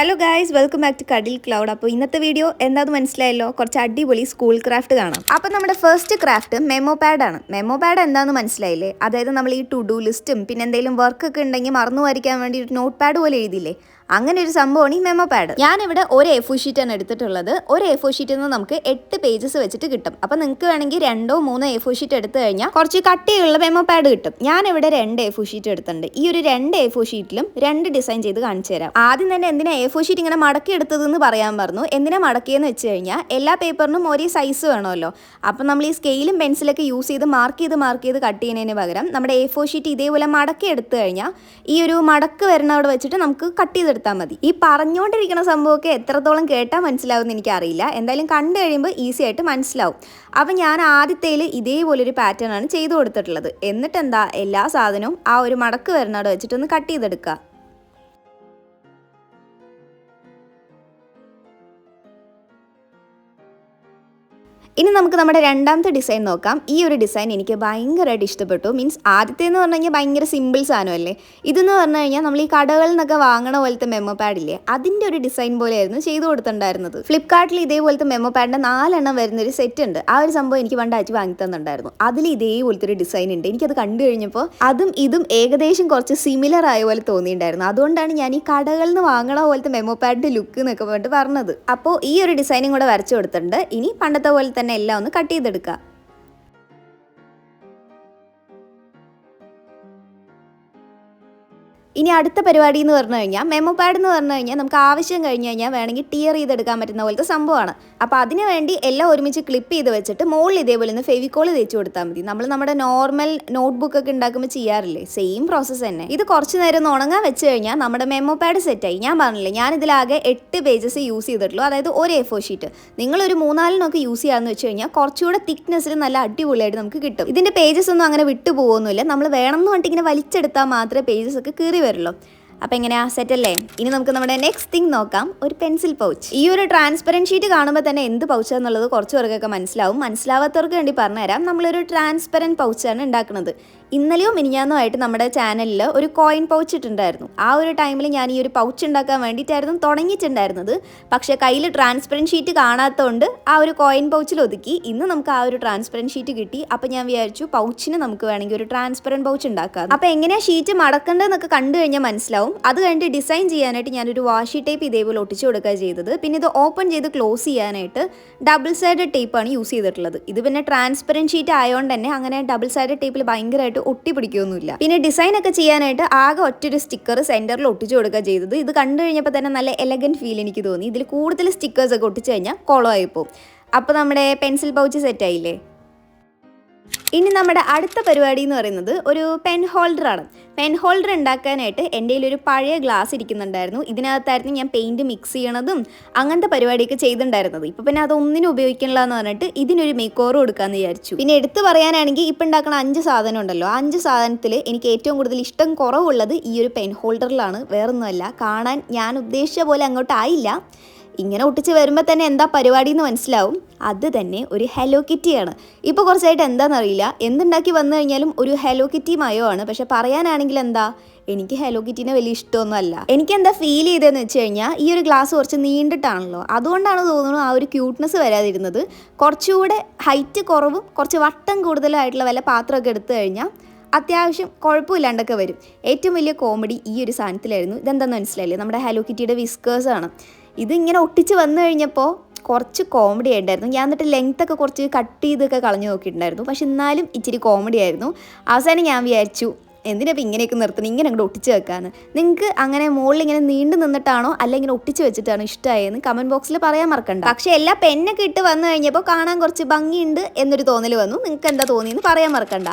Hello guys welcome back to കടിൽ cloud അപ്പോൾ ഇന്നത്തെ video എന്താണെന്ന് മനസ്സിലായല്ലോ? കുറച്ച് അടിപൊളി സ്കൂൾ ക്രാഫ്റ്റ് കാണാം. അപ്പോൾ നമ്മുടെ ഫസ്റ്റ് ക്രാഫ്റ്റ് മെമ്മോ പാഡാണ് മെമ്മോ പാഡ് എന്താണെന്ന് മനസ്സിലായില്ലേ? അതായത് നമ്മൾ ഈ ടു ഡു ലിസ്റ്റും പിന്നെ എന്തെങ്കിലും വർക്കൊക്കെ ഉണ്ടെങ്കിൽ മറന്നു വരയ്ക്കാൻ വേണ്ടി ഒരു നോട്ട് പാഡ് പോലെ എഴുതിയില്ലേ? അങ്ങനെ ഒരു സംഭവമാണ് ഈ മെമ്മോ പാഡ് ഞാനിവിടെ ഒരു എ ഫോർ ഷീറ്റാണ് എടുത്തിട്ടുള്ളത്. ഒരു എ ഷീറ്റിൽ നിന്ന് നമുക്ക് എട്ട് പേജസ് വെച്ചിട്ട് കിട്ടും. അപ്പോൾ നിങ്ങൾക്ക് വേണമെങ്കിൽ രണ്ടോ മൂന്നോ എ ഷീറ്റ് എടുത്തു കഴിഞ്ഞാൽ കുറച്ച് കട്ടിയുള്ള മെമ്മോ പാഡ് കിട്ടും. ഞാനിവിടെ രണ്ട് എ ഷീറ്റ് എടുത്തിട്ടുണ്ട്. ഈ ഒരു രണ്ട് എ ഷീറ്റിലും രണ്ട് ഡിസൈൻ ചെയ്ത് കാണിച്ചു തരാം. ആദ്യം തന്നെ എന്തിനാ എ ഷീറ്റ് ഇങ്ങനെ മടക്കി എടുത്തതെന്ന് പറയാൻ പറഞ്ഞു. എന്തിനാ മടക്കിയെന്ന് വെച്ച് കഴിഞ്ഞാൽ എല്ലാ പേപ്പറിനും ഒരേ സൈസ് വേണമല്ലോ. അപ്പം നമ്മൾ ഈ സ്കെയിലും പെൻസിലൊക്കെ യൂസ് ചെയ്ത് മാർക്ക് ചെയ്ത് മാർക്ക് ചെയ്ത് കട്ട് ചെയ്യുന്നതിന് പകരം നമ്മുടെ എ ഷീറ്റ് ഇതേപോലെ മടക്കി എടുത്തു കഴിഞ്ഞാൽ ഈ ഒരു മടക്ക് വരുന്ന അവിടെ വെച്ചിട്ട് നമുക്ക് കട്ട് ചെയ്തെടുത്താൽ മതി. ഈ പറഞ്ഞുകൊണ്ടിരിക്കുന്ന സംഭവമൊക്കെ എത്രത്തോളം കേട്ടാൽ മനസ്സിലാവുമെന്ന് എനിക്കറിയില്ല. എന്തായാലും കണ്ടു കഴിയുമ്പോൾ ഈസി ആയിട്ട് മനസ്സിലാവും. അപ്പം ഞാൻ ആദ്യത്തേൽ ഇതേപോലൊരു പാറ്റേൺ ആണ് ചെയ്തു കൊടുത്തിട്ടുള്ളത്. എന്നിട്ട് എന്താ എല്ലാ സാധനവും ആ ഒരു മടക്ക് വരുന്നവിടെ വെച്ചിട്ടൊന്ന് കട്ട് ചെയ്തെടുക്കുക ഇനി നമുക്ക് നമ്മുടെ രണ്ടാമത്തെ ഡിസൈൻ നോക്കാം. ഈ ഒരു ഡിസൈൻ എനിക്ക് ഭയങ്കരമായിട്ട് ഇഷ്ടപ്പെട്ടു. മീൻസ് ആദ്യത്തെ എന്ന് പറഞ്ഞു കഴിഞ്ഞാൽ ഭയങ്കര സിമ്പിൾ സാധനമല്ലേ ഇതെന്ന് പറഞ്ഞു കഴിഞ്ഞാൽ നമ്മൾ ഈ കടകളിൽ നിന്നൊക്കെ വാങ്ങണ പോലത്തെ മെമ്മോ പാഡില്ലേ അതിന്റെ ഒരു ഡിസൈൻ പോലെയായിരുന്നു ചെയ്തു കൊടുത്തിട്ടുണ്ടായിരുന്നത്. ഫ്ലിപ്കാർട്ടിൽ ഇതേപോലത്തെ മെമ്മോ പാഡിന്റെ നാലെണ്ണം വരുന്നൊരു സെറ്റ് ഉണ്ട്. ആ ഒരു സംഭവം എനിക്ക് പണ്ട് വാങ്ങി തന്നിട്ടുണ്ടായിരുന്നു. അതിൽ ഇതേപോലത്തെ ഒരു ഡിസൈൻ ഉണ്ട്. എനിക്കത് കണ്ടു കഴിഞ്ഞപ്പോൾ അതും ഇതും ഏകദേശം കുറച്ച് സിമിലർ ആയ പോലെ തോന്നിയിട്ടുണ്ടായിരുന്നു. അതുകൊണ്ടാണ് ഞാൻ ഈ കടകളിൽ നിന്ന് വാങ്ങണ പോലത്തെ മെമ്മോ പാഡിന്റെ ലുക്ക് എന്നൊക്കെ പറഞ്ഞിട്ട് പറഞ്ഞത്. അപ്പോൾ ഈ ഒരു ഡിസൈനും കൂടെ വരച്ചു കൊടുത്തിട്ടുണ്ട്. ഇനി പണ്ടത്തെ പോലെ തന്നെ എല്ലാം ഒന്ന് കട്ട് ചെയ്തെടുക്കുക. ഇനി അടുത്ത പരിപാടി എന്ന് പറഞ്ഞു കഴിഞ്ഞാൽ മെമ്മോ പാഡ് എന്ന് പറഞ്ഞു കഴിഞ്ഞാൽ നമുക്ക് ആവശ്യം കഴിഞ്ഞ് കഴിഞ്ഞാൽ വേണമെങ്കിൽ ടിയർ ചെയ്തെടുക്കാൻ പറ്റുന്ന പോലത്തെ സംഭവമാണ്. അപ്പോൾ അതിന് വേണ്ടി എല്ലാം ഒരുമിച്ച് ക്ലിപ്പ് ചെയ്ത് വെച്ചിട്ട് മുകളിൽ ഇതേപോലെ ഒന്ന് ഫെവിക്കോൾ തേച്ച് കൊടുത്താൽ മതി. നമ്മൾ നമ്മുടെ നോർമൽ നോട്ട്ബുക്ക് ഒക്കെ ഉണ്ടാക്കുമ്പോൾ ചെയ്യാറില്ലേ? സെയിം പ്രോസസ്സ് തന്നെ. ഇത് കുറച്ച് നേരം ഒന്ന് ഉണങ്ങാൻ വെച്ച് കഴിഞ്ഞാൽ നമ്മുടെ മെമ്മോ പാഡ് സെറ്റായി ഞാൻ പറഞ്ഞില്ലേ ഞാൻ ഇതിലാകെ എട്ട് പേജസ് യൂസ് ചെയ്തിട്ടുള്ളൂ. അതായത് ഒരു എ ഫോർ ഷീറ്റ് നിങ്ങളൊരു മൂന്നാലിനൊക്കെ യൂസ് ചെയ്യാന്ന് വെച്ച് കഴിഞ്ഞാൽ കുറച്ചുകൂടെ തിക്നെസ്സിൽ നല്ല അടിപൊളിയായിട്ട് നമുക്ക് കിട്ടും. ഇതിന്റെ പേജസ് ഒന്നും അങ്ങനെ വിട്ടു പോകുന്നില്ല നമ്മൾ വേണമെന്ന് പറഞ്ഞിട്ട് ഇങ്ങനെ വലിച്ചെടുത്താൽ മാത്രമേ പേജസ് ഒക്കെ കീറി വരുള്ളൂ അപ്പം എങ്ങനെയാ? സെറ്റ് അല്ലേ? ഇനി നമുക്ക് നമ്മുടെ നെക്സ്റ്റ് തിങ് നോക്കാം. ഒരു പെൻസിൽ പൗച്ച് ഈ ഒരു ട്രാൻസ്പെറന്റ് ഷീറ്റ് കാണുമ്പോൾ തന്നെ എന്ത് പൗച്ച് എന്നുള്ളത് കുറച്ച് പേർക്കൊക്കെ മനസ്സിലാവും. മനസ്സിലാവാത്തവർക്ക് വേണ്ടി പറഞ്ഞുതരാം. നമ്മളൊരു ട്രാൻസ്പെറന്റ് പൗച്ചാണ് ഉണ്ടാക്കുന്നത്. ഇന്നലെയോ മിനിഞ്ഞാന്നോ ആയിട്ട് നമ്മുടെ ചാനലിൽ ഒരു കോയിൻ പൗച്ച് ഇട്ടുണ്ടായിരുന്നു ആ ഒരു ടൈമിൽ ഞാൻ ഈ ഒരു പൗച്ച് ഉണ്ടാക്കാൻ വേണ്ടിയിട്ടായിരുന്നു തുടങ്ങിയിട്ടുണ്ടായിരുന്നത്. പക്ഷേ കയ്യിൽ ട്രാൻസ്പെറന്റ് ഷീറ്റ് കാണാത്തതുകൊണ്ട് ആ ഒരു കോയിൻ പൗച്ചിൽ ഒതുക്കി. ഇന്ന് നമുക്ക് ആ ഒരു ട്രാൻസ്പെറന്റ് ഷീറ്റ് കിട്ടി. അപ്പോൾ ഞാൻ വിചാരിച്ചു പൗച്ചിന് നമുക്ക് വേണമെങ്കിൽ ഒരു ട്രാൻസ്പെറന്റ് പൗച്ച് ഉണ്ടാക്കാം അപ്പോൾ എങ്ങനെയാണ് ഷീറ്റ് മടക്കേണ്ടതെന്നൊക്കെ കണ്ടു കഴിഞ്ഞാൽ മനസ്സിലാവും. അത് കഴിഞ്ഞിട്ട് ഡിസൈൻ ചെയ്യാനായിട്ട് ഞാനൊരു വാഷി ടേപ്പ് ഇതേപോലെ ഒട്ടിച്ചു കൊടുക്കുക ചെയ്തത്. പിന്നെ ഇത് ഓപ്പൺ ചെയ്ത് ക്ലോസ് ചെയ്യാനായിട്ട് ഡബിൾ സൈഡ് ടേപ്പാണ് യൂസ് ചെയ്തിട്ടുള്ളത്. ഇത് പിന്നെ ട്രാൻസ്പെറന്റ് ഷീറ്റ് ആയതുകൊണ്ട് തന്നെ അങ്ങനെ ഡബിൾ സൈഡ് ടേപ്പിൽ ഭയങ്കരമായിട്ട് ഒട്ടി പിടിക്കുകയൊന്നുമില്ല. പിന്നെ ഡിസൈൻ ഒക്കെ ചെയ്യാനായിട്ട് ആകെ ഒറ്റൊരു സ്റ്റിക്കർ സെന്ററിൽ ഒട്ടിച്ചു കൊടുക്കുക ചെയ്തത്. ഇത് കണ്ടു കഴിഞ്ഞപ്പോൾ തന്നെ നല്ല എലഗന്റ് ഫീൽ എനിക്ക് തോന്നി. ഇതിൽ കൂടുതൽ സ്റ്റിക്കേഴ്സ് ഒക്കെ ഒട്ടിച്ചു കഴിഞ്ഞാൽ കുളമായി പോകും അപ്പോൾ നമ്മുടെ പെൻസിൽ പൗച്ച് സെറ്റ് ആയില്ലേ? ഇനി നമ്മുടെ അടുത്ത പരിപാടി എന്ന് പറയുന്നത് ഒരു പെൻ ഹോൾഡറാണ് പെൻ ഹോൾഡർ ഉണ്ടാക്കാനായിട്ട് എന്റെ ഒരു പഴയ ഗ്ലാസ് ഇരിക്കുന്നുണ്ടായിരുന്നു. ഇതിനകത്തായിരുന്നു ഞാൻ പെയിന്റ് മിക്സ് ചെയ്യണതും അങ്ങനത്തെ പരിപാടിയൊക്കെ ചെയ്തിട്ടുണ്ടായിരുന്നത്. ഇപ്പോൾ പിന്നെ അതൊന്നിനും ഉപയോഗിക്കണില്ല എന്ന് പറഞ്ഞിട്ട് ഇതിനൊരു മേക്കോർ കൊടുക്കാമെന്ന് വിചാരിച്ചു. പിന്നെ എടുത്തു പറയാനാണെങ്കിൽ ഇപ്പം ഉണ്ടാക്കുന്ന അഞ്ച് സാധനം ഉണ്ടല്ലോ. അഞ്ച് സാധനത്തിൽ എനിക്ക് ഏറ്റവും കൂടുതൽ ഇഷ്ടം കുറവുള്ളത് ഈ ഒരു പെൻ ഹോൾഡറിലാണ് വേറൊന്നുമല്ല. കാണാൻ ഞാൻ ഉദ്ദേശിച്ച പോലെ അങ്ങോട്ടായില്ല. ഇങ്ങനെ ഒട്ടിച്ച് വരുമ്പോൾ തന്നെ എന്താ പരിപാടി എന്ന് മനസ്സിലാവും. അത് തന്നെ ഒരു ഹെലോ കിറ്റിയാണ് ഇപ്പോൾ കുറച്ചായിട്ട് എന്താണെന്നറിയില്ല എന്തുണ്ടാക്കി വന്നു കഴിഞ്ഞാലും ഒരു ഹെലോ കിറ്റി മയോ ആണ് പക്ഷെ പറയാനാണെങ്കിൽ എന്താ? എനിക്ക് ഹെലോ കിറ്റിനെ വലിയ ഇഷ്ടമൊന്നും അല്ല എനിക്ക് എന്താ ഫീൽ ചെയ്തതെന്ന് വെച്ച് കഴിഞ്ഞാൽ ഈ ഒരു ഗ്ലാസ് കുറച്ച് നീണ്ടിട്ടാണല്ലോ. അതുകൊണ്ടാണ് തോന്നുന്നത് ആ ഒരു ക്യൂട്ട്നെസ് വരാതിരുന്നത്. കുറച്ചുകൂടെ ഹൈറ്റ് കുറവും കുറച്ച് വട്ടം കൂടുതലായിട്ടുള്ള വല്ല പാത്രമൊക്കെ എടുത്തു കഴിഞ്ഞാൽ അത്യാവശ്യം കുഴപ്പമില്ലാണ്ടൊക്കെ വരും. ഏറ്റവും വലിയ കോമഡി ഈ ഒരു സാധനത്തിലായിരുന്നു. ഇതെന്താണെന്ന് മനസ്സിലായില്ലേ? നമ്മുടെ ഹലോ കിറ്റിയുടെ വിസ്കേഴ്സാണ് ഇതിങ്ങനെ ഒട്ടിച്ച് വന്നു കഴിഞ്ഞപ്പോൾ കുറച്ച് കോമഡി ആയിട്ടായിരുന്നു ഞാൻ എന്നിട്ട് ലെങ്ത് ഒക്കെ കുറച്ച് കട്ട് ചെയ്തൊക്കെ കളഞ്ഞു നോക്കിയിട്ടുണ്ടായിരുന്നു. പക്ഷെ എന്നാലും ഇച്ചിരി കോമഡി ആയിരുന്നു. അവസാനം ഞാൻ വിചാരിച്ചു എന്തിനാ ഇപ്പം ഇങ്ങനെയൊക്കെ നിർത്തണം ഇങ്ങനെ അങ്ങോട്ട് ഒട്ടിച്ച് വെക്കാന്ന്. നിങ്ങൾക്ക് അങ്ങനെ മുകളിൽ ഇങ്ങനെ നീണ്ടു നിന്നിട്ടാണോ അല്ലെങ്കിൽ ഒട്ടിച്ച് വെച്ചിട്ടാണോ ഇഷ്ടമായെന്ന് കമന്റ് ബോക്സിൽ പറയാൻ മറക്കണ്ട. പക്ഷേ എല്ലാ പെന്നൊക്കെ ഇട്ട് വന്നു കഴിഞ്ഞപ്പോൾ കാണാൻ കുറച്ച് ഭംഗിയുണ്ട് എന്നൊരു തോന്നൽ വന്നു. നിങ്ങൾക്ക് എന്താ തോന്നിയെന്ന് പറയാൻ മറക്കണ്ട.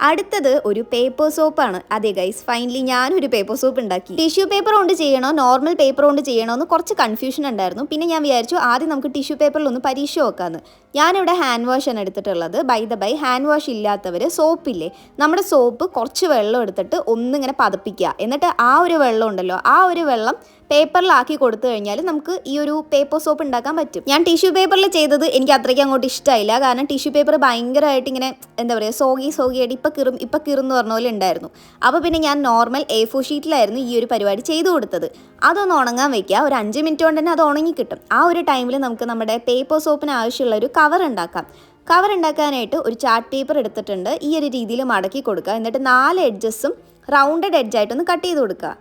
അടുത്തത് ഒരു പേപ്പർ സോപ്പാണ് അതെ ഗൈസ് ഫൈനലി ഞാനൊരു പേപ്പർ സോപ്പ് ഉണ്ടാക്കി. ടിഷ്യൂ പേപ്പർ കൊണ്ട് ചെയ്യണോ? നോർമൽ പേപ്പർ കൊണ്ട് ചെയ്യണോ? എന്ന് കുറച്ച് കൺഫ്യൂഷൻ ഉണ്ടായിരുന്നു. പിന്നെ ഞാൻ വിചാരിച്ചു ആദ്യം നമുക്ക് ടിഷ്യൂ പേപ്പറിൽ ഒന്ന് പരീക്ഷ നോക്കാമെന്ന് ഞാനിവിടെ ഹാൻഡ് വാഷ് ആണ് എടുത്തിട്ടുള്ളത്. By the by hand wash ഇല്ലാത്തവർ സോപ്പില്ലേ നമ്മുടെ സോപ്പ് കുറച്ച് വെള്ളം എടുത്തിട്ട് ഒന്നിങ്ങനെ പതപ്പിക്കുക. എന്നിട്ട് ആ ഒരു വെള്ളം ഉണ്ടല്ലോ ആ ഒരു വെള്ളം പേപ്പറിലാക്കി കൊടുത്തു കഴിഞ്ഞാൽ നമുക്ക് ഈ ഒരു പേപ്പർ സോപ്പ് ഉണ്ടാക്കാൻ പറ്റും. ഞാൻ ടിഷ്യൂ പേപ്പറിൽ ചെയ്തത് എനിക്ക് അത്രയ്ക്ക് അങ്ങോട്ട് ഇഷ്ടമായില്ല കാരണം ടിഷ്യൂ പേപ്പർ ഭയങ്കരമായിട്ട് ഇങ്ങനെ എന്താ പറയുക സോഗി സോഗിയായിട്ട് ഇപ്പം കിറും ഇപ്പം കിറുന്ന് പറഞ്ഞ പോലെ ഉണ്ടായിരുന്നു. അപ്പോൾ പിന്നെ ഞാൻ നോർമൽ എ ഫോർ ഷീറ്റിലായിരുന്നു ഈ ഒരു പരിപാടി ചെയ്തു കൊടുത്തത്. അതൊന്ന് ഉണങ്ങാൻ വെക്കുക. ഒരു അഞ്ച് മിനിറ്റ് കൊണ്ട് തന്നെ അത് ഉണങ്ങി കിട്ടും. ആ ഒരു ടൈമിൽ നമുക്ക് നമ്മുടെ പേപ്പർ സോപ്പിന് ആവശ്യമുള്ള ഒരു കവർ ഉണ്ടാക്കാം. കവർ ഉണ്ടാക്കാനായിട്ട് ഒരു ചാർട്ട് പേപ്പർ എടുത്തിട്ടുണ്ട്. ഈ ഒരു രീതിയിൽ മടക്കി കൊടുക്കുക. എന്നിട്ട് നാല് എഡ്ജസും റൗണ്ടഡ് എഡ്ജായിട്ടൊന്ന് കട്ട് ചെയ്ത് കൊടുക്കുക.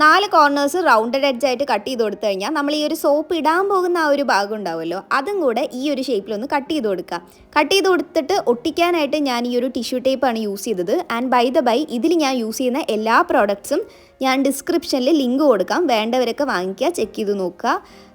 നാല് കോർണേഴ്സ് റൗണ്ടഡ് എഡ്ജ് ആയിട്ട് കട്ട് ചെയ്ത് കൊടുത്തു കഴിഞ്ഞാൽ നമ്മൾ ഈ ഒരു സോപ്പ് ഇടാൻ പോകുന്ന ആ ഒരു ഭാഗം ഉണ്ടാവുമല്ലോ അതും കൂടെ ഈ ഒരു ഷേപ്പിലൊന്ന് കട്ട് ചെയ്ത് കൊടുക്കുക കട്ട് ചെയ്ത് കൊടുത്തിട്ട് ഒട്ടിക്കാനായിട്ട് ഞാൻ ഈ ഒരു ടിഷ്യൂ ടേപ്പാണ് യൂസ് ചെയ്തത്. ആൻഡ് ബൈ ദ ബൈ ഇതിൽ ഞാൻ യൂസ് ചെയ്യുന്ന എല്ലാ പ്രോഡക്ട്സും ഞാൻ ഡിസ്ക്രിപ്ഷനിൽ ലിങ്ക് കൊടുക്കാം. വേണ്ടവരൊക്കെ വാങ്ങിക്കുക ചെക്ക് ചെയ്ത് നോക്കുക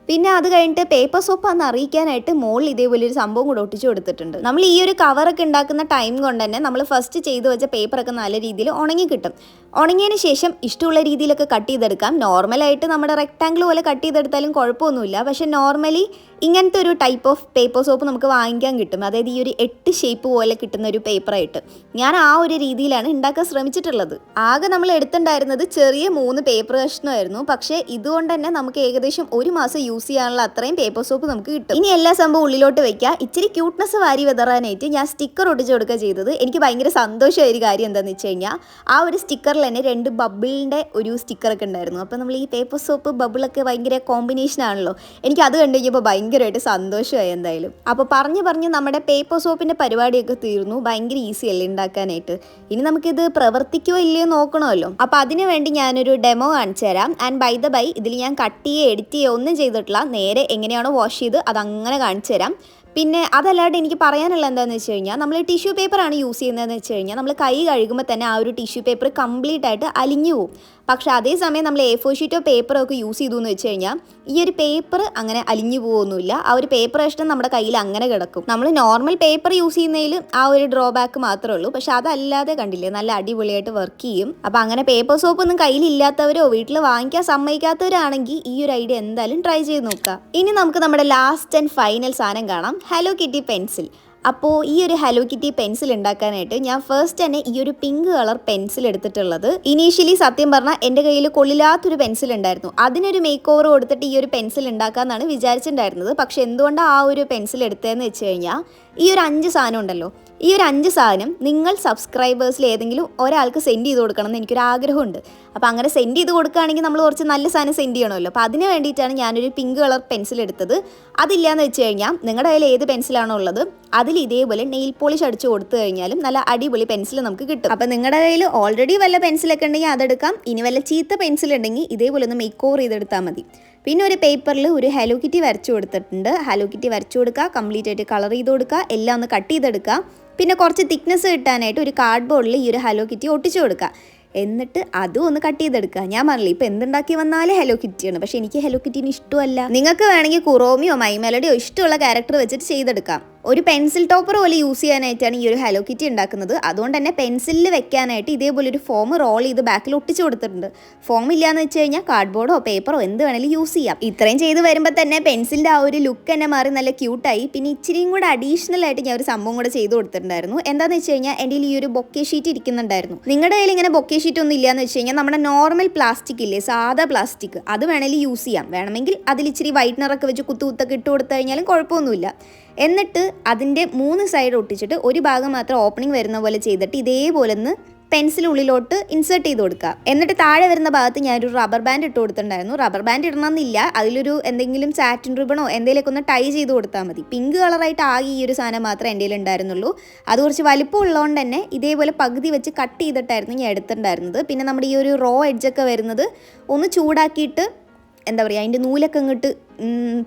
പിന്നെ അത് കഴിഞ്ഞിട്ട് പേപ്പർ സോപ്പ് അന്ന് അറിയിക്കാനായിട്ട് മോളിൽ ഇതേപോലെ ഒരു സംഭവം കൂടെ ഒട്ടിച്ചു കൊടുത്തിട്ടുണ്ട്. നമ്മൾ ഈ ഒരു കവറൊക്കെ ഉണ്ടാക്കുന്ന ടൈം കൊണ്ട് തന്നെ നമ്മൾ ഫസ്റ്റ് ചെയ്തു വെച്ച പേപ്പറൊക്കെ നല്ല രീതിയിൽ ഉണങ്ങി കിട്ടും. ഉണങ്ങിയതിന് ശേഷം ഇഷ്ടമുള്ള രീതിയിലൊക്കെ കട്ട് ചെയ്തെടുക്കാം. നോർമലായിട്ട് നമ്മുടെ റെക്ടാങ്കിൾ പോലെ കട്ട് ചെയ്തെടുത്താലും കുഴപ്പമൊന്നുമില്ല. പക്ഷേ നോർമലി ഇങ്ങനത്തെ ഒരു ടൈപ്പ് ഓഫ് പേപ്പർ സോപ്പ് നമുക്ക് വാങ്ങിക്കാൻ കിട്ടും. അതായത് ഈ ഒരു എട്ട് ഷേപ്പ് പോലെ കിട്ടുന്ന ഒരു പേപ്പറായിട്ട് ഞാൻ ആ ഒരു രീതിയിലാണ് ഉണ്ടാക്കാൻ ശ്രമിച്ചിട്ടുള്ളത്. ആകെ നമ്മൾ എടുത്തിട്ടുണ്ടായിരുന്നത് ചെറിയ മൂന്ന് പേപ്പർ കഷ്ണമായിരുന്നു. പക്ഷേ ഇതുകൊണ്ട് തന്നെ നമുക്ക് ഏകദേശം ഒരു മാസം യൂസ് ചെയ്യാനുള്ള അത്രയും പേപ്പർ സോപ്പ് നമുക്ക് കിട്ടും. ഇനി എല്ലാ സംഭവം ഉള്ളിലോട്ട് വെക്കുക ഇച്ചിരി ക്യൂട്ട്നെസ് വാരി വിതറാനായിട്ട് ഞാൻ സ്റ്റിക്കർ ഒട്ടിച്ച് കൊടുക്കുക ചെയ്തത്. എനിക്ക് ഭയങ്കര സന്തോഷമായ ഒരു കാര്യം എന്താണെന്ന് വെച്ച് കഴിഞ്ഞാൽ ആ ഒരു സ്റ്റിക്കറിൽ തന്നെ രണ്ട് ബബിളിന്റെ ഒരു സ്റ്റിക്കറൊക്കെ ഉണ്ടായിരുന്നു. അപ്പോൾ നമ്മൾ ഈ പേപ്പർ സോപ്പ് ബബിളൊക്കെ ഭയങ്കര കോമ്പിനേഷൻ ആണല്ലോ. എനിക്ക് അത് കണ്ടു കഴിഞ്ഞപ്പോൾ ഭയങ്കരമായിട്ട് സന്തോഷമായി എന്തായാലും. അപ്പോൾ പറഞ്ഞു പറഞ്ഞ് നമ്മുടെ പേപ്പർ സോപ്പിന്റെ പരിപാടിയൊക്കെ തീർന്നു. ഭയങ്കര ഈസി അല്ലേ ഉണ്ടാക്കാനായിട്ട്. ഇനി നമുക്കിത് പ്രവർത്തിക്കുമോ ഇല്ലയോ നോക്കണമല്ലോ. അപ്പോൾ അതിനുവേണ്ടി ഞാനൊരു ഡെമോ കാണിച്ചു തരാം ആൻഡ് ബൈ ദ ബൈ ഇതിൽ ഞാൻ കട്ട് ചെയ്യുക എഡിറ്റ് ചെയ്യുക ഒന്നും ചെയ്തിട്ടില്ല. നേരെ എങ്ങനെയാണോ വാഷ് ചെയ്ത് അതങ്ങനെ കാണിച്ചു തരാം. പിന്നെ അതല്ലാണ്ട് എനിക്ക് പറയാനുള്ള എന്താണെന്ന് വെച്ച് കഴിഞ്ഞാൽ നമ്മൾ ടിഷ്യൂ പേപ്പറാണ് യൂസ് ചെയ്യുന്നതെന്ന് വെച്ച് കഴിഞ്ഞാൽ നമ്മൾ കൈ കഴുകുമ്പോൾ തന്നെ ആ ഒരു ടിഷ്യൂ പേപ്പർ കംപ്ലീറ്റ് ആയിട്ട് അലിഞ്ഞു പോകും പക്ഷേ അതേസമയം നമ്മൾ എ ഫോർ ഷീറ്റോ പേപ്പറോ ഒക്കെ യൂസ് ചെയ്തു എന്ന് വെച്ച് കഴിഞ്ഞാൽ ഈ ഒരു പേപ്പർ അങ്ങനെ അലിഞ്ഞു പോകുന്നില്ല ആ ഒരു പേപ്പർ കഷ്ണം നമ്മുടെ കയ്യിൽ അങ്ങനെ കിടക്കും. നമ്മൾ നോർമൽ പേപ്പർ യൂസ് ചെയ്യുന്നതിൽ ആ ഒരു ഡ്രോബാക്ക് മാത്രമേ ഉള്ളൂ. പക്ഷെ അതല്ലാതെ കണ്ടില്ലേ നല്ല അടിപൊളിയായിട്ട് വർക്ക് ചെയ്യും. അപ്പോൾ അങ്ങനെ പേപ്പർ സോപ്പ് ഒന്നും കയ്യിലില്ലാത്തവരോ വീട്ടിൽ വാങ്ങിക്കാൻ സമ്മതിക്കാത്തവരാണെങ്കിൽ ഈ ഒരു ഐഡിയ എന്തായാലും ട്രൈ ചെയ്ത് നോക്കുക. ഇനി നമുക്ക് നമ്മുടെ ലാസ്റ്റ് ആൻഡ് ഫൈനൽ സാധനം കാണാം. ഹലോ കിറ്റി പെൻസിൽ അപ്പോൾ ഈ ഒരു ഹലോ കിറ്റി പെൻസിൽ ഉണ്ടാക്കാനായിട്ട് ഞാൻ ഫസ്റ്റ് തന്നെ ഈ ഒരു പിങ്ക് കളർ പെൻസിൽ എടുത്തിട്ടുള്ളത്. ഇനീഷ്യലി സത്യം പറഞ്ഞാൽ എന്റെ കയ്യിൽ കൊള്ളില്ലാത്തൊരു പെൻസിൽ ഉണ്ടായിരുന്നു. അതിനൊരു മേക്ക് ഓവർ കൊടുത്തിട്ട് ഈ ഒരു പെൻസിൽ ഉണ്ടാക്കാമെന്നാണ് വിചാരിച്ചിട്ടുണ്ടായിരുന്നത്. പക്ഷെ എന്തുകൊണ്ടാണ് ആ ഒരു പെൻസിൽ എടുത്തതെന്ന് വെച്ച് കഴിഞ്ഞാൽ ഈ ഒരു അഞ്ച് സാധനം ഉണ്ടല്ലോ. ഈ ഒരു അഞ്ച് സാധനം നിങ്ങൾ സബ്സ്ക്രൈബേഴ്സിൽ ഏതെങ്കിലും ഒരാൾക്ക് സെൻഡ് ചെയ്ത് കൊടുക്കണം എന്ന് എനിക്കൊരു ആഗ്രഹമുണ്ട്. അപ്പോൾ അങ്ങനെ സെൻഡ് ചെയ്ത് കൊടുക്കുകയാണെങ്കിൽ നമ്മൾ കുറച്ച് നല്ല സാധനം സെൻഡ് ചെയ്യണമല്ലോ. അപ്പോൾ അതിന് വേണ്ടിയിട്ടാണ് ഞാനൊരു പിങ്ക് കളർ പെൻസിൽ എടുത്തത്. അതില്ലാന്ന് വെച്ച് കഴിഞ്ഞാൽ നിങ്ങളുടെ കയ്യിൽ ഏത് പെൻസിലാണോ ഉള്ളത് അതിൽ ഇതേപോലെ നെയിൽ പോളിഷ് അടിച്ചു കൊടുത്തു കഴിഞ്ഞാലും നല്ല അടിപൊളി പെൻസിൽ നമുക്ക് കിട്ടും. അപ്പോൾ നിങ്ങളുടെ കയ്യിൽ ഓൾറെഡി വല്ല പെൻസിലൊക്കെ ഉണ്ടെങ്കിൽ അതെടുക്കാം. ഇനി വല്ല ചീത്ത പെൻസിൽ ഉണ്ടെങ്കിൽ ഇതേപോലെ ഒന്ന് മേക്ക് ഓവർ ചെയ്തെടുത്താൽ മതി. പിന്നെ ഒരു പേപ്പറിൽ ഒരു ഹലോ കിറ്റി വരച്ചു കൊടുത്തിട്ടുണ്ട്. ഹലോ കിറ്റി വരച്ചു കൊടുക്കുക കംപ്ലീറ്റ് ആയിട്ട് കളർ ചെയ്ത് കൊടുക്കുക എല്ലാം ഒന്ന് കട്ട് ചെയ്തെടുക്കുക. പിന്നെ കുറച്ച് തിക്നെസ് കിട്ടാനായിട്ട് ഒരു കാർഡ് ബോർഡിൽ ഈ ഒരു ഹലോ കിറ്റി ഒട്ടിച്ചു കൊടുക്കുക. എന്നിട്ട് അതും ഒന്ന് കട്ട് ചെയ്തെടുക്കുക. ഞാൻ പറഞ്ഞില്ല ഇപ്പം എന്തുണ്ടാക്കി വന്നാലും ഹലോ കിറ്റിയാണ് പക്ഷേ എനിക്ക് ഹലോ കിറ്റിന് ഇഷ്ടമല്ല. നിങ്ങൾക്ക് വേണമെങ്കിൽ കുറോമിയോ മൈമലഡിയോ ഇഷ്ടമുള്ള ക്യാരക്ടർ വെച്ചിട്ട് ചെയ്തെടുക്കാം. ഒരു പെൻസിൽ ടോപ്പർ പോലെ യൂസ് ചെയ്യാനായിട്ടാണ് ഈ ഒരു ഹലോ കിറ്റി ഉണ്ടാക്കുന്നത്. അതുകൊണ്ട് തന്നെ പെൻസിലിൽ വെക്കാനായിട്ട് ഇതേപോലെ ഒരു ഫോം റോൾ ചെയ്ത് ബാക്കിൽ ഒട്ടിച്ച് കൊടുത്തിട്ടുണ്ട്. ഫോം ഇല്ലാന്ന് വെച്ച് കഴിഞ്ഞാൽ കാർഡ്ബോർഡോ പേപ്പറോ എന്ത് വേണമെങ്കിലും യൂസ് ചെയ്യാം. ഇത്രയും ചെയ്ത് വരുമ്പോൾ തന്നെ പെൻസിലിന്റെ ആ ഒരു ലുക്ക് തന്നെ മാറി നല്ല ക്യൂട്ടായി പിന്നെ ഇച്ചിരിയും കൂടെ അഡീഷണൽ ആയിട്ട് ഞാൻ ഒരു സംഭവം കൂടെ ചെയ്ത് കൊടുത്തിട്ടുണ്ടായിരുന്നു. എന്താണെന്ന് വെച്ച് കഴിഞ്ഞാൽ എന്റെ ഈ ഒരു ബൊക്കെ ഷീറ്റ് ഇരിക്കുന്നുണ്ടായിരുന്നു. നിങ്ങളുടെ കയ്യിൽ ഇങ്ങനെ ബൊക്കെ ഷീറ്റ് ഒന്നും ഇല്ലയെന്ന് വെച്ച് കഴിഞ്ഞാൽ നമ്മുടെ നോർമൽ പ്ലാസ്റ്റിക് ഇല്ലേ സാധാ പ്ലാസ്റ്റിക് അത് വേണമെങ്കിൽ യൂസ് ചെയ്യാം. വേണമെങ്കിൽ അതിൽ ഇച്ചിരി വൈറ്റ്നറൊക്കെ വെച്ച് കുത്തു കുത്തൊക്കെ ഇട്ട് കൊടുത്തു കഴിഞ്ഞാലും കുഴപ്പമൊന്നുമില്ല. എന്നിട്ട് അതിന്റെ മൂന്ന് സൈഡ് ഒട്ടിച്ചിട്ട് ഒരു ഭാഗം മാത്രം ഓപ്പണിംഗ് വരുന്ന പോലെ ചെയ്തിട്ട് ഇതേപോലെ ഒന്ന് പെൻസിൽ ഉള്ളിലോട്ട് ഇൻസേർട്ട് ചെയ്ത് കൊടുക്കുക. എന്നിട്ട് താഴെ വരുന്ന ഭാഗത്ത് ഞാനൊരു റബ്ബർ ബാൻഡ് ഇട്ട് കൊടുത്തിട്ടുണ്ടായിരുന്നു. റബ്ബർ ബാൻഡ് ഇടണമെന്നില്ല. അതിലൊരു എന്തെങ്കിലും സാറ്റിൻ റിബണോ എന്തെങ്കിലുമൊക്കെ ഒന്ന് ടൈ ചെയ്ത് കൊടുത്താൽ മതി. പിങ്ക് കളറായിട്ട് ആകെ ഈ ഒരു സാധനം മാത്രമേ എന്റെ ഉണ്ടായിരുന്നുള്ളൂ. അത് കുറച്ച് വലിപ്പം ഉള്ളതുകൊണ്ട് തന്നെ ഇതേപോലെ പകുതി വെച്ച് കട്ട് ചെയ്തിട്ടായിരുന്നു ഞാൻ എടുത്തിട്ടുണ്ടായിരുന്നത്. പിന്നെ നമ്മുടെ ഈ ഒരു റോ എഡ്ജൊക്കെ വരുന്നത് ഒന്ന് ചൂടാക്കിയിട്ട് എന്താ പറയുക അതിന്റെ നൂലൊക്കെ ഇങ്ങോട്ട്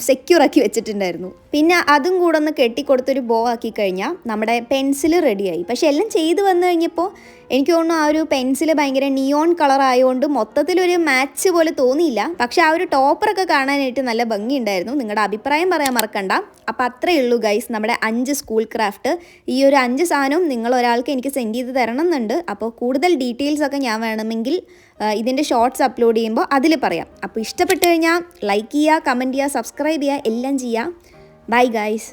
സെക്യൂർ ആക്കി വെച്ചിട്ടുണ്ടായിരുന്നു. പിന്നെ അതും കൂടെ ഒന്ന് കെട്ടിക്കൊടുത്തൊരു ബോ ആക്കി കഴിഞ്ഞാൽ നമ്മുടെ പെൻസിൽ റെഡിയായി പക്ഷെ എല്ലാം ചെയ്തു വന്നു കഴിഞ്ഞപ്പോൾ എനിക്ക് തോന്നുന്നു ആ ഒരു പെൻസിൽ ഭയങ്കര നിയോൺ കളർ ആയതുകൊണ്ട് മൊത്തത്തിലൊരു മാച്ച് പോലെ തോന്നിയില്ല. പക്ഷെ ആ ഒരു ടോപ്പറൊക്കെ കാണാനായിട്ട് നല്ല ഭംഗിയുണ്ടായിരുന്നു. നിങ്ങളുടെ അഭിപ്രായം പറയാൻ മറക്കണ്ട. അപ്പം അത്രയേ ഉള്ളൂ ഗൈസ് നമ്മുടെ അഞ്ച് സ്കൂൾ ക്രാഫ്റ്റ് ഈ ഒരു അഞ്ച് സാധനവും നിങ്ങൾ ഒരാൾക്ക് എനിക്ക് സെൻഡ് ചെയ്ത് തരണം എന്നുണ്ട് അപ്പോൾ കൂടുതൽ ഡീറ്റെയിൽസ് ഒക്കെ ഞാൻ വേണമെങ്കിൽ ഇതിന്റെ ഷോർട്സ് അപ്ലോഡ് ചെയ്യുമ്പോൾ അതിൽ പറയാം. അപ്പോൾ ഇഷ്ടപ്പെട്ടു കഴിഞ്ഞാൽ ലൈക്ക് ചെയ്യുക കമന്റ് ചെയ്യുക സബ്സ്ക്രൈബ് ചെയ്യുക എല്ലാം ചെയ്യുക. Bye guys